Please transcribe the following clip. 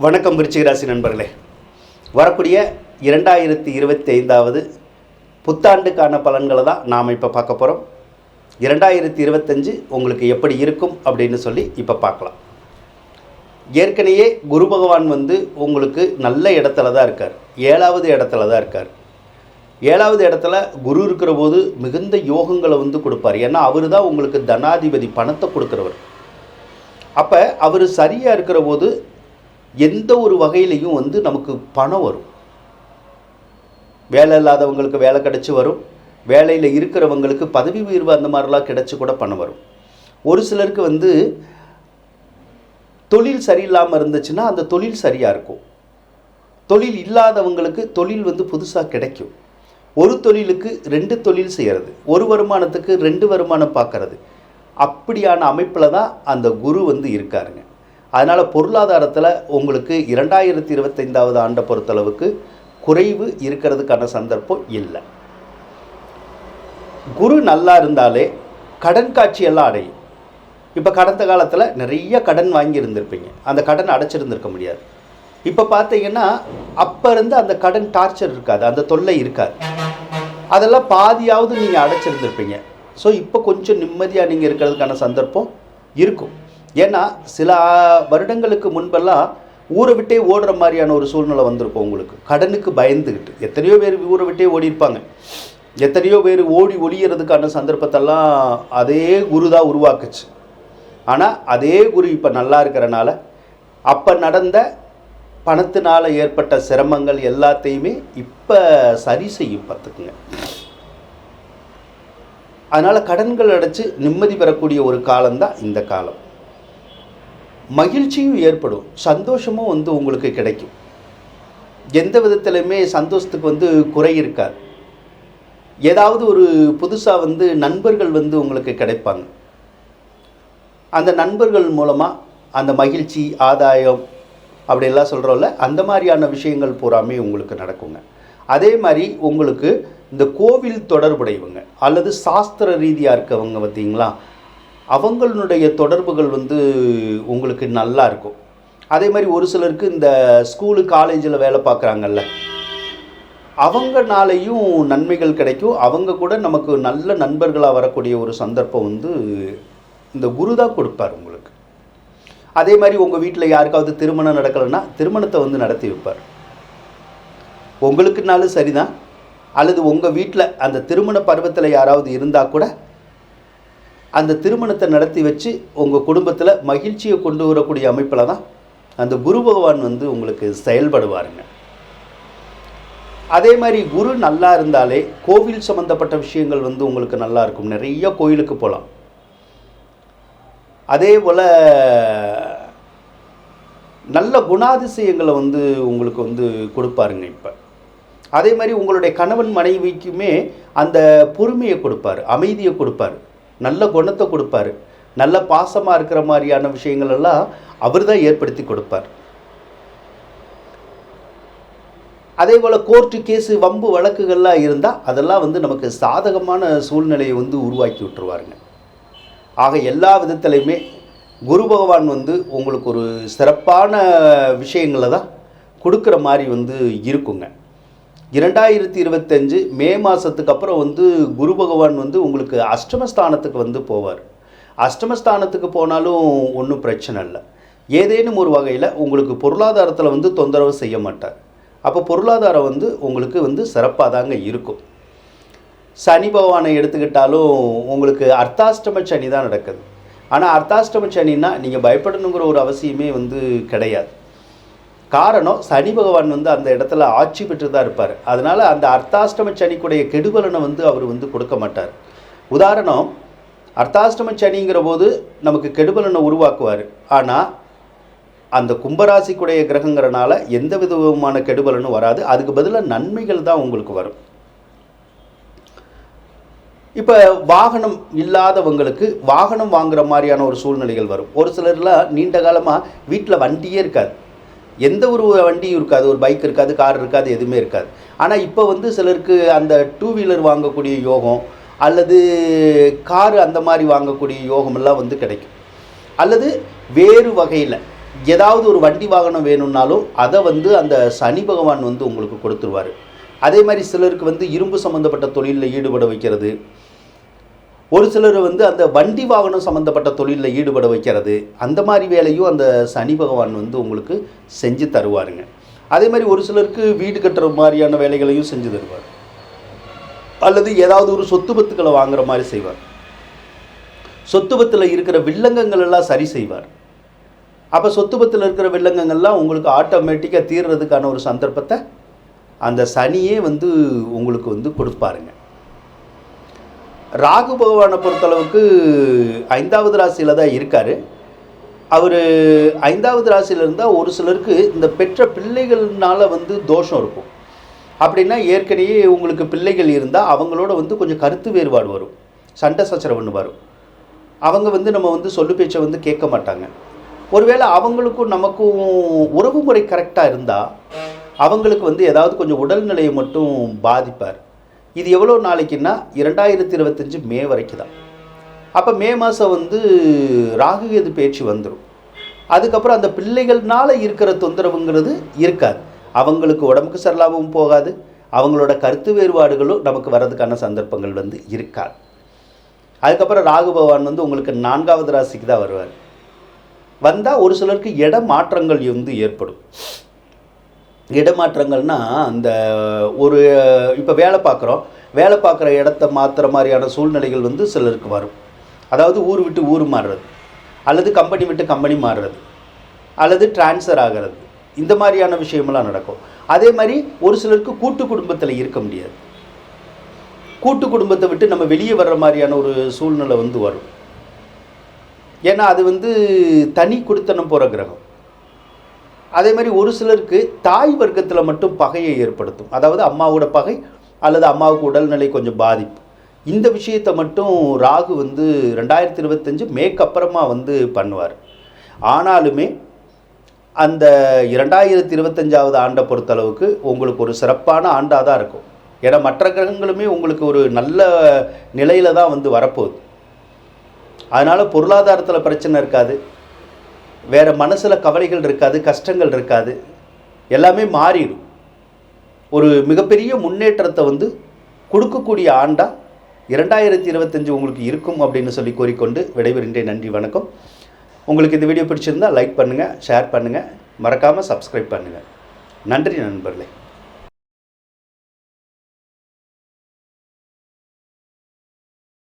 வணக்கம் விருச்சிகராசி நண்பர்களே. வரக்கூடிய இரண்டாயிரத்தி இருபத்தி ஐந்தாவது புத்தாண்டுக்கான பலன்களை தான் நாம் இப்போ பார்க்க போகிறோம் இரண்டாயிரத்தி இருபத்தஞ்சு உங்களுக்கு எப்படி இருக்கும் அப்படின்னு சொல்லி இப்போ பார்க்கலாம். ஏற்கனவே குரு பகவான் வந்து உங்களுக்கு நல்ல இடத்துல தான் இருக்கார். ஏழாவது இடத்துல தான் இருக்கார். ஏழாவது இடத்துல குரு இருக்கிற போது மிகுந்த யோகங்களை வந்து கொடுப்பார். ஏன்னா அவர் தான் உங்களுக்கு தனாதிபதி பணத்தை கொடுக்குறவர். அப்போ அவர் சரியாக இருக்கிற போது எந்த ஒரு வகையிலையும் வந்து நமக்கு பணம் வரும். வேலை இல்லாதவங்களுக்கு வேலை கிடச்சி வரும். வேலையில் இருக்கிறவங்களுக்கு பதவி உயர்வு அந்த மாதிரிலாம் கிடச்சி கூட பணம் வரும். ஒரு சிலருக்கு வந்து தொழில் சரியில்லாமல் இருந்துச்சுன்னா அந்த தொழில் சரியாக இருக்கும். தொழில் இல்லாதவங்களுக்கு தொழில் வந்து புதுசாக கிடைக்கும். ஒரு தொழிலுக்கு ரெண்டு தொழில் செய்கிறது ஒரு வருமானத்துக்கு ரெண்டு வருமானம் பார்க்கறது. அப்படியான அமைப்பில் தான் அந்த குரு வந்து இருக்காருங்க. அதனால் பொருளாதாரத்தில் உங்களுக்கு இரண்டாயிரத்தி இருபத்தைந்தாவது ஆண்டை பொறுத்தளவுக்கு குறைவு இருக்கிறதுக்கான சந்தர்ப்பம் இல்லை. குரு நல்லா இருந்தாலே கடன் காட்சியெல்லாம் அடையும். இப்போ கடந்த காலத்தில் நிறைய கடன் வாங்கியிருந்திருப்பீங்க. அந்த கடன் அடைச்சிருந்திருக்க முடியாது. இப்போ பார்த்தீங்கன்னா அப்போ இருந்து அந்த கடன் டார்ச்சர் இருக்காது அந்த தொல்லை இருக்காது. அதெல்லாம் பாதியாவது நீங்கள் அடைச்சிருந்துருப்பீங்க. ஸோ இப்போ கொஞ்சம் நிம்மதியாக நீங்கள் இருக்கிறதுக்கான சந்தர்ப்பம் இருக்கும். ஏன்னா சில வருடங்களுக்கு முன்பெல்லாம் ஊரை விட்டே ஓடுற மாதிரியான ஒரு சூழ்நிலை வந்திருக்கும் உங்களுக்கு. கடனுக்கு பயந்துக்கிட்டு எத்தனையோ பேர் ஊரை விட்டே ஓடிருப்பாங்க எத்தனையோ பேர் ஓடி ஒழியறதுக்கான சந்தர்ப்பத்தெல்லாம் அதே குரு தான் உருவாக்குச்சு. ஆனால் அதே குரு இப்போ நல்லா இருக்கிறனால அப்போ நடந்த பணத்தினால் ஏற்பட்ட சிரமங்கள் எல்லாத்தையுமே இப்போ சரி செய்யும் பார்த்துக்குங்க. அதனால் கடன்கள் அடைச்சி நிம்மதி பெறக்கூடிய ஒரு காலம்தான் இந்த காலம். மகிழ்ச்சியும் ஏற்படும் சந்தோஷமும் வந்து உங்களுக்கு கிடைக்கும். எந்த விதத்திலையுமே சந்தோஷத்துக்கு வந்து குறை இருக்காது. ஏதாவது ஒரு புதுசாக வந்து நண்பர்கள் வந்து உங்களுக்கு கிடைப்பாங்க. அந்த நண்பர்கள் மூலமாக அந்த மகிழ்ச்சி ஆதாயம் அப்படியெல்லாம் சொல்கிறோம்ல அந்த மாதிரியான விஷயங்கள் பூராமே உங்களுக்கு நடக்குங்க. அதே மாதிரி உங்களுக்கு இந்த கோவில் தொடர்புடையவங்க அல்லது சாஸ்திர ரீதியாக இருக்கவங்க பார்த்தீங்களா அவங்களுடைய தொடர்புகள் வந்து உங்களுக்கு நல்லா இருக்கும். அதே மாதிரி ஒரு சிலருக்கு இந்த ஸ்கூலு காலேஜில் வேலை பார்க்குறாங்கல்ல. அவங்கனாலையும் நன்மைகள் கிடைக்கும். அவங்க கூட நமக்கு நல்ல நண்பர்களாக வரக்கூடிய ஒரு சந்தர்ப்பம் வந்து இந்த குரு தான் கொடுப்பார் உங்களுக்கு. அதே மாதிரி உங்கள் வீட்டில் யாருக்காவது திருமணம் நடக்கலைன்னா திருமணத்தை வந்து நடத்தி வைப்பார். உங்களுக்குனாலும் சரிதான். அல்லது உங்கள் வீட்டில் அந்த திருமண பருவத்தில் யாராவது இருந்தால் கூட அந்த திருமணத்தை நடத்தி வச்சு உங்கள் குடும்பத்தில் மகிழ்ச்சியை கொண்டு வரக்கூடிய அமைப்பில் தான் அந்த குரு பகவான் வந்து உங்களுக்கு செயல்படுவாருங்க. அதே மாதிரி குரு நல்லா இருந்தாலே கோவில் சம்மந்தப்பட்ட விஷயங்கள் வந்து உங்களுக்கு நல்லா இருக்கும். நிறைய கோயிலுக்கு போகலாம் அதே போல் நல்ல குணாதிசயங்களை வந்து உங்களுக்கு வந்து கொடுப்பாருங்க இப்போ. அதே மாதிரி உங்களுடைய கணவன் மனைவிக்குமே அந்த பொறுமையை கொடுப்பார் அமைதியை கொடுப்பார். நல்ல குணத்தை கொடுப்பார். நல்ல பாசமாக இருக்கிற மாதிரியான விஷயங்கள் எல்லாம் அவர் தான் ஏற்படுத்தி கொடுப்பார். அதே போல் கோர்ட்டு கேஸு வம்பு வழக்குகள்லாம் இருந்தால் அதெல்லாம் வந்து நமக்கு சாதகமான சூழ்நிலையை வந்து உருவாக்கி விட்டுருவாருங்க. ஆக எல்லா விதத்துலையுமே குரு பகவான் வந்து உங்களுக்கு ஒரு சிறப்பான விஷயங்களை தான் கொடுக்குற மாதிரி வந்து இருக்குங்க. இரண்டாயிரத்தி இருபத்தஞ்சு மே மாதத்துக்கு அப்புறம் வந்து குரு பகவான் வந்து உங்களுக்கு அஷ்டமஸ்தானத்துக்கு வந்து போவார். அஷ்டமஸ்தானத்துக்கு போனாலும் ஒன்றும் பிரச்சனை இல்லை. ஏதேனும் ஒரு வகையில் உங்களுக்கு பொருளாதாரத்தில் வந்து தொந்தரவு செய்ய மாட்டார். அப்போ பொருளாதாரம் வந்து உங்களுக்கு வந்து சிறப்பாக தாங்க இருக்கும். சனி பகவானை எடுத்துக்கிட்டாலும் உங்களுக்கு அர்த்தாஷ்டம சனி தான் நடக்குது. ஆனால் அர்த்தாஷ்டம சனின்னா நீங்கள் பயப்படணுங்கிற ஒரு அவசியமே வந்து கிடையாது. காரணம் சனி பகவான் வந்து அந்த இடத்துல ஆட்சி பெற்று தான் இருப்பார். அதனால் அந்த அர்த்தாஷ்டம சனிக்குடைய கெடுபலனை வந்து அவர் வந்து கொடுக்க மாட்டார். உதாரணம் அர்த்தாஷ்டம சனிங்கிற போது நமக்கு கெடுபலனை உருவாக்குவார். ஆனால் அந்த கும்பராசிக்குடைய கிரகங்கிறனால எந்த விதமான கெடுபலனும் வராது. அதுக்கு பதிலாக நன்மைகள் தான் உங்களுக்கு வரும். இப்போ வாகனம் இல்லாதவங்களுக்கு வாகனம் வாங்குற மாதிரியான ஒரு சூழ்நிலைகள் வரும். ஒரு சிலர்லாம் நீண்ட காலமாக வீட்டில் வண்டியே இருக்காது. எந்த ஒரு வண்டியும் இருக்காது ஒரு பைக் இருக்காது கார் இருக்காது எதுவுமே இருக்காது. ஆனால் இப்போ வந்து சிலருக்கு அந்த டூ வீலர் வாங்கக்கூடிய யோகம் அல்லது காரு அந்த மாதிரி வாங்கக்கூடிய யோகமெல்லாம் வந்து கிடைக்கும். அல்லது வேறு வகையில் ஏதாவது ஒரு வண்டி வாகனம் வேணும்னாலும் அதை வந்து அந்த சனி பகவான் வந்து உங்களுக்கு கொடுத்துருவார். அதே மாதிரி சிலருக்கு வந்து இரும்பு சம்மந்தப்பட்ட தொழிலில் ஈடுபட வைக்கிறது ஒரு சிலர் வந்து அந்த வண்டி வாகனம் சம்மந்தப்பட்ட தொழிலில் ஈடுபட வைக்கிறது. அந்த மாதிரி வேலையும் அந்த சனி பகவான் வந்து உங்களுக்கு செஞ்சு தருவாருங்க. அதே மாதிரி ஒரு சிலருக்கு வீடு கட்டுற மாதிரியான வேலைகளையும் செஞ்சு தருவார். அல்லது ஏதாவது ஒரு சொத்து பத்துக்களை வாங்குற மாதிரி செய்வார். சொத்து பத்தில் இருக்கிற வில்லங்கங்கள் எல்லாம் சரி செய்வார். அப்போ சொத்து பத்தில் இருக்கிற வில்லங்கங்கள்லாம் உங்களுக்கு ஆட்டோமேட்டிக்காக தீர்றதுக்கான ஒரு சந்தர்ப்பத்தை அந்த சனியே வந்து உங்களுக்கு வந்து கொடுப்பாருங்க. ராகு பகவானை பொறுத்தளவுக்கு ஐந்தாவது ராசியில் தான் இருக்கார். அவர் ஐந்தாவது ராசியில் இருந்தால் ஒரு சிலருக்கு இந்த பெற்ற பிள்ளைகள்னால வந்து தோஷம் இருக்கும். அப்படின்னா ஏற்கனவே உங்களுக்கு பிள்ளைகள் இருந்தால் அவங்களோட வந்து கொஞ்சம் கருத்து வேறுபாடு வரும். சண்டை சச்சரவுன்னு வரும் அவங்க வந்து நம்ம வந்து சொல்லு பேச்சை வந்து கேட்க மாட்டாங்க. ஒருவேளை அவங்களுக்கும் நமக்கும் உறவு முறை கரெக்டாக இருந்தால் அவங்களுக்கு வந்து ஏதாவது கொஞ்சம் உடல்நிலையை மட்டும் பாதிப்பார். இது எவ்வளோ நாளைக்குன்னா இரண்டாயிரத்தி இருபத்தஞ்சு மே வரைக்கும் தான் அப்போ மே மாதம் வந்து ராகு கேது பேச்சு வந்துடும் அதுக்கப்புறம் அந்த பிள்ளைகள்னால் இருக்கிற தொந்தரவுங்கிறது இருக்காது. அவங்களுக்கு உடம்புக்கு சரியில்லாமல் போகாது. அவங்களோட கருத்து வேறுபாடுகளும் நமக்கு வர்றதுக்கான சந்தர்ப்பங்கள் வந்து இருக்காது. அதுக்கப்புறம் ராகு பகவான் வந்து உங்களுக்கு நான்காவது ராசிக்கு தான் வருவார். வந்தால் ஒரு சிலருக்கு இட மாற்றங்கள் வந்து ஏற்படும். இடமாற்றங்கள்னா அந்த ஒரு இப்போ வேலை பார்க்குறோம். வேலை பார்க்குற இடத்த மாற்றுற மாதிரியான சூழ்நிலைகள் வந்து சிலருக்கு வரும். அதாவது ஊர் விட்டு ஊர் மாறுறது. அல்லது கம்பெனி விட்டு கம்பெனி மாறுறது. அல்லது டிரான்ஸ்ஃபர் ஆகிறது. இந்த மாதிரியான விஷயமெல்லாம் நடக்கும். அதே மாதிரி ஒரு சிலருக்கு கூட்டு குடும்பத்தில் இருக்க முடியாது. கூட்டு குடும்பத்தை விட்டு நம்ம வெளியே வர்ற மாதிரியான ஒரு சூழ்நிலை வந்து வரும். ஏன்னா அது வந்து தனி குடித்தனம் போகிற கிரகம். அதே மாதிரி ஒரு சிலருக்கு தாய் வர்க்கத்தில் மட்டும் பகையை ஏற்படுத்தும். அதாவது அம்மாவோட பகை அல்லது அம்மாவுக்கு உடல்நிலை கொஞ்சம் பாதிப்பு. இந்த விஷயத்தை மட்டும் ராகு வந்து ரெண்டாயிரத்தி இருபத்தஞ்சு மேக்கப்புறமா வந்து பண்ணுவார். ஆனாலுமே அந்த இரண்டாயிரத்தி இருபத்தஞ்சாவது ஆண்டை பொறுத்தளவுக்கு உங்களுக்கு ஒரு சிறப்பான ஆண்டாக தான் இருக்கும். ஏன்னா மற்ற கிரகங்களுமே உங்களுக்கு ஒரு நல்ல நிலையில் தான் வந்து வரப்போகுது. அதனால் பொருளாதாரத்தில் பிரச்சனை இருக்காது. வேறு மனசில் கவலைகள் இருக்காது கஷ்டங்கள் இருக்காது. எல்லாமே மாறிடும். ஒரு மிகப்பெரிய முன்னேற்றத்தை வந்து கொடுக்கக்கூடிய ஆண்டாக இரண்டாயிரத்தி இருபத்தஞ்சு உங்களுக்கு இருக்கும் அப்படின்னு சொல்லி கூறிக்கொண்டு விடைபெறுகின்றேன். நன்றி வணக்கம். உங்களுக்கு இந்த வீடியோ பிடிச்சிருந்தால் லைக் பண்ணுங்கள் ஷேர் பண்ணுங்கள் மறக்காமல் சப்ஸ்கிரைப் பண்ணுங்கள் நன்றி நண்பர்களே.